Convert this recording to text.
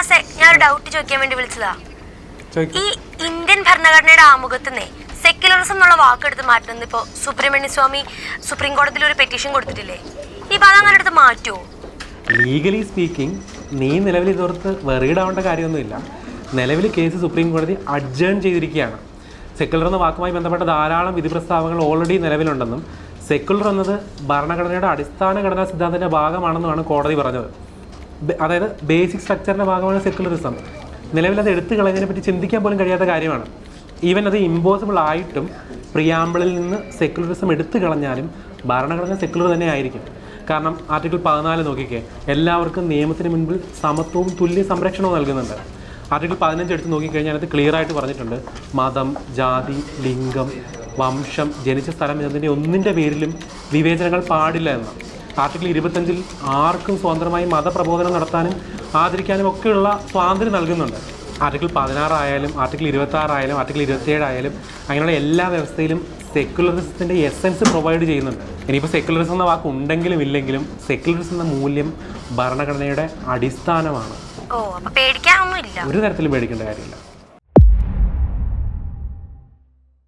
തോമസേ ഞാൻ ഒരു ഡൗട്ട് ചോദിക്കാൻ വേണ്ടി വിളിച്ചതാ. ഈ ഇന്ത്യൻ ഭരണഘടനയുടെ ആമുഖത്തുനിന്നേ സെക്യുലറിസം എന്നുള്ള വാക്കെടുത്ത് മാറ്റുന്നത് ഇപ്പോ സുബ്രഹ്മണ്യ സ്വാമി സുപ്രീം കോടതിയിൽ ഒരു പെറ്റീഷൻ കൊടുത്തിട്ടില്ലേ? ഈ അതങ്ങനെ അങ്ങനെ എടുത്ത് മാറ്റുമോ ലീഗലി സ്പീക്കിംഗ് നീ നിലവിൽ ഇതോർത്ത് വെറീഡ് ആവേണ്ട കാര്യമൊന്നുമില്ല. നിലവിൽ കേസ് സുപ്രീം കോടതി അഡ്ജേൺ ചെയ്തിരിക്കുകയാണ്. സെക്കുലർ എന്ന വാക്കുമായി ബന്ധപ്പെട്ട ധാരാളം വിധി പ്രസ്താവങ്ങൾ ഓൾറെഡി നിലവിലുണ്ടെന്നും സെക്യുലർ എന്നത് ഭരണഘടനയുടെ അടിസ്ഥാന ഘടനാ സിദ്ധാന്തത്തിന്റെ ഭാഗമാണെന്നുമാണ് കോടതി പറഞ്ഞത്. അതായത് ബേസിക് സ്ട്രക്ചറിന്റെ ഭാഗമാണ് സെക്കുലറിസം നിലവിൽ അത് എടുത്തു കളഞ്ഞതിനെ പറ്റി ചിന്തിക്കാൻ പോലും കഴിയാത്ത കാര്യമാണ്. ഈവൻ അത് ഇമ്പോസിബിൾ ആയിട്ടും പ്രിയാമ്പിളിൽ നിന്ന് സെക്കുലറിസം എടുത്തു കളഞ്ഞാലും ഭരണഘടന സെക്കുലർ തന്നെ ആയിരിക്കും. കാരണം ആർട്ടിക്കിൾ പതിനാല് നോക്കിക്കേ. എല്ലാവർക്കും നിയമത്തിന് മുൻപിൽ സമത്വവും തുല്യ സംരക്ഷണവും നൽകുന്നുണ്ട്. ആർട്ടിക്കിൾ പതിനഞ്ച് എടുത്ത് നോക്കിക്കഴിഞ്ഞാൽ അത് ക്ലിയർ ആയിട്ട് പറഞ്ഞിട്ടുണ്ട്. മതം ജാതി ലിംഗം വംശം ജനിച്ച സ്ഥലം എന്നതിന്റെ ഒന്നിന്റെ പേരിലും വിവേചനങ്ങൾ പാടില്ല എന്ന്. ആർട്ടിക്കിൾ ഇരുപത്തഞ്ചിൽ ആർക്കും സ്വതന്ത്രമായി മതപ്രബോധനം നടത്താനും ആദരിക്കാനും ഒക്കെയുള്ള സ്വാതന്ത്ര്യം നൽകുന്നുണ്ട്. ആർട്ടിക്കിൾ പതിനാറായാലും ആർട്ടിക്കിൾ ഇരുപത്തി ആറായാലും ആർട്ടിക്കിൾ ഇരുപത്തിയേഴായാലും അങ്ങനെയുള്ള എല്ലാ വ്യവസ്ഥയിലും സെക്യുലറിസത്തിന്റെ എസെൻസ് പ്രൊവൈഡ് ചെയ്യുന്നുണ്ട്. ഇനിയിപ്പോൾ സെക്യുലറിസം എന്ന വാക്ക് ഉണ്ടെങ്കിലും ഇല്ലെങ്കിലും സെക്യുലറിസം എന്ന മൂല്യം ഭരണഘടനയുടെ അടിസ്ഥാനമാണ്. ഒരു തരത്തിലും പേടിക്കേണ്ട കാര്യമില്ല.